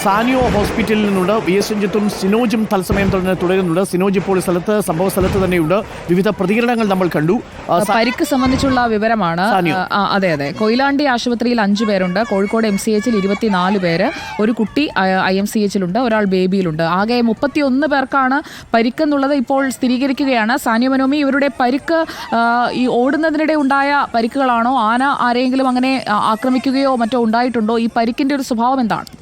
സാനിയോ ഹോസ്പിറ്റലിൽ നിന്നുണ്ട്. V S രഞ്ജിത്തും സിനോജും തത്സമയം തന്നെ തുടരുന്നുണ്ട്. സിനോജ് ഇപ്പോൾ സ്ഥലത്ത് സംഭവ സ്ഥലത്ത് തന്നെയുണ്ട്. വിവിധ പ്രതികരണങ്ങൾ നമ്മൾ കണ്ടു. പരിക്ക് സംബന്ധിച്ചുള്ള വിവരമാണ്. അതെ അതെ. കൊയിലാണ്ടി ആശുപത്രിയിൽ അഞ്ചു പേരുണ്ട്. കോഴിക്കോട് എം സി എച്ചിൽ ഇരുപത്തിനാല് പേര്. ഒരു കുട്ടി ഐ എം സി എച്ചിലുണ്ട് ഒരാൾ ബേബിയിലുണ്ട്. ആകെ മുപ്പത്തിയൊന്ന് പേർക്കാണ് പരിക്കെന്നുള്ളത് ഇപ്പോൾ സ്ഥിരീകരിക്കുകയാണ്. സാനിയ മനോമി ഇവരുടെ പരിക്ക് ഈ ഓടുന്നതിനിടെ ഉണ്ടായ പരിക്കുകളാണോ? ആന ആരെങ്കിലും അങ്ങനെ ആക്രമിക്കുകയോ മറ്റോ ഉണ്ടായിട്ടുണ്ടോ? ഈ പരിക്കിന്റെ ഒരു സ്വഭാവം എന്താണ്?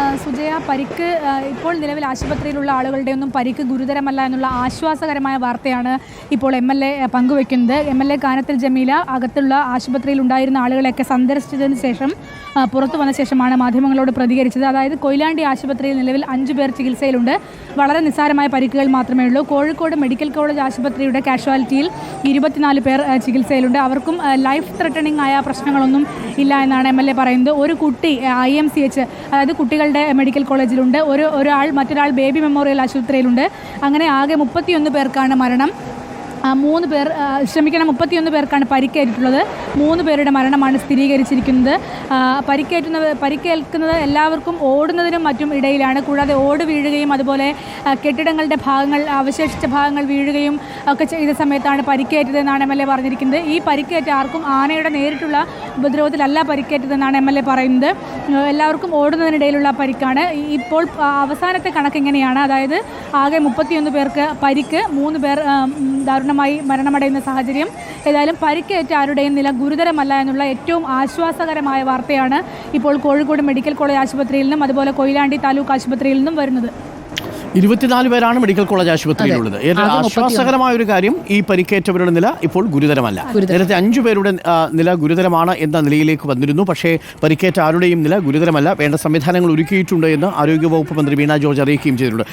സുജയ പരിക്ക് ഇപ്പോൾ നിലവിൽ ആശുപത്രിയിലുള്ള ആളുകളുടെ ഒന്നും പരിക്ക് ഗുരുതരമല്ല എന്നുള്ള ആശ്വാസകരമായ വാർത്തയാണ് ഇപ്പോൾ എം എൽ എ പങ്കുവെക്കുന്നത്. M L A Kanathil Jameela അകത്തുള്ള ആശുപത്രിയിൽ ഉണ്ടായിരുന്ന ആളുകളെയൊക്കെ സന്ദർശിച്ചതിന് ശേഷം പുറത്തു വന്ന ശേഷമാണ് മാധ്യമങ്ങളോട് പ്രതികരിച്ചത്. അതായത് കൊയിലാണ്ടി ആശുപത്രിയിൽ നിലവിൽ അഞ്ചു പേർ ചികിത്സയിലുണ്ട്. വളരെ നിസ്സാരമായ പരിക്കുകൾ മാത്രമേ ഉള്ളൂ. കോഴിക്കോട് മെഡിക്കൽ കോളേജ് ആശുപത്രിയുടെ കാഷ്വാലിറ്റിയിൽ ഇരുപത്തിനാല് പേർ ചികിത്സയിലുണ്ട്. അവർക്കും ലൈഫ് ത്രെട്ടണിംഗ് ആയ പ്രശ്നങ്ങളൊന്നും ഇല്ല എന്നാണ് എം എൽ എ പറയുന്നത്. ഒരു കുട്ടി ഐ എം സി എച്ച് അതായത് കുട്ടികളുടെ മെഡിക്കൽ കോളേജിലുണ്ട്. ഒരു ഒരാൾ മറ്റൊരാൾ ബേബി മെമ്മോറിയൽ ആശുപത്രിയിലുണ്ട്. അങ്ങനെ ആകെ മുപ്പത്തിയൊന്ന് പേർക്കാണ് മരണം. മൂന്ന് പേർ ശ്രമിക്കണം മുപ്പത്തിയൊന്ന് പേർക്കാണ് പരിക്കേറ്റിട്ടുള്ളത്. മൂന്ന് പേരുടെ മരണമാണ് സ്ഥിരീകരിച്ചിരിക്കുന്നത്. പരിക്കേറ്റുന്ന പരിക്കേൽക്കുന്നത് എല്ലാവർക്കും ഓടുന്നതിനും മറ്റും ഇടയിലാണ്. കൂടാതെ ഓട് വീഴുകയും അതുപോലെ കെട്ടിടങ്ങളുടെ ഭാഗങ്ങൾ അവശേഷിച്ച ഭാഗങ്ങൾ വീഴുകയും ഒക്കെ ചെയ്ത സമയത്താണ് പരിക്കേറ്റതെന്നാണ് എം എൽ എ പറഞ്ഞിരിക്കുന്നത്. ഈ പരിക്കേറ്റ ആർക്കും ആനയുടെ നേരിട്ടുള്ള ഉപദ്രവത്തിലല്ല പരിക്കേറ്റതെന്നാണ് എം എൽ എ പറയുന്നത്. എല്ലാവർക്കും ഓടുന്നതിനിടയിലുള്ള പരിക്കാണ്. ഇപ്പോൾ അവസാനത്തെ കണക്ക് എങ്ങനെയാണ് അതായത് ആകെ മുപ്പത്തിയൊന്ന് പേർക്ക് പരിക്ക് മൂന്ന് പേർ ആ, ഉം, ദാരുണമായി മരണമടയുന്ന സാഹചര്യം. ഏതായാലും പരിക്കേറ്റ ആരുടെയും നില ഗുരുതരമല്ല എന്നുള്ള ഏറ്റവും ആശ്വാസകരമായ വാർത്തയാണ് ഇപ്പോൾ കോഴിക്കോട് മെഡിക്കൽ കോളേജ് ആശുപത്രിയിൽ നിന്നും അതുപോലെ കൊയിലാണ്ടി താലൂക്ക് ആശുപത്രിയിൽ നിന്നും വരുന്നത്. ഇരുപത്തിനാല് പേരാണ് മെഡിക്കൽ കോളേജ് ആശുപത്രിയിലുള്ളത്. ഏറെ ആശ്വാസകരമായ ഒരു കാര്യം ഈ പരിക്കേറ്റവരുടെ നില ഇപ്പോൾ ഗുരുതരമല്ല. നേരത്തെ അഞ്ചു പേരുടെ നില ഗുരുതരമാണ് എന്ന നിലയിലേക്ക് വന്നിരുന്നു. പക്ഷേ പരിക്കേറ്റ ആരുടെയും നില ഗുരുതരമല്ല. വേണ്ട സംവിധാനങ്ങൾ ഒരുക്കിയിട്ടുണ്ട് എന്ന് ആരോഗ്യവകുപ്പ് മന്ത്രി വീണ ജോർജ് അറിയിക്കുകയും ചെയ്തിട്ടുണ്ട്.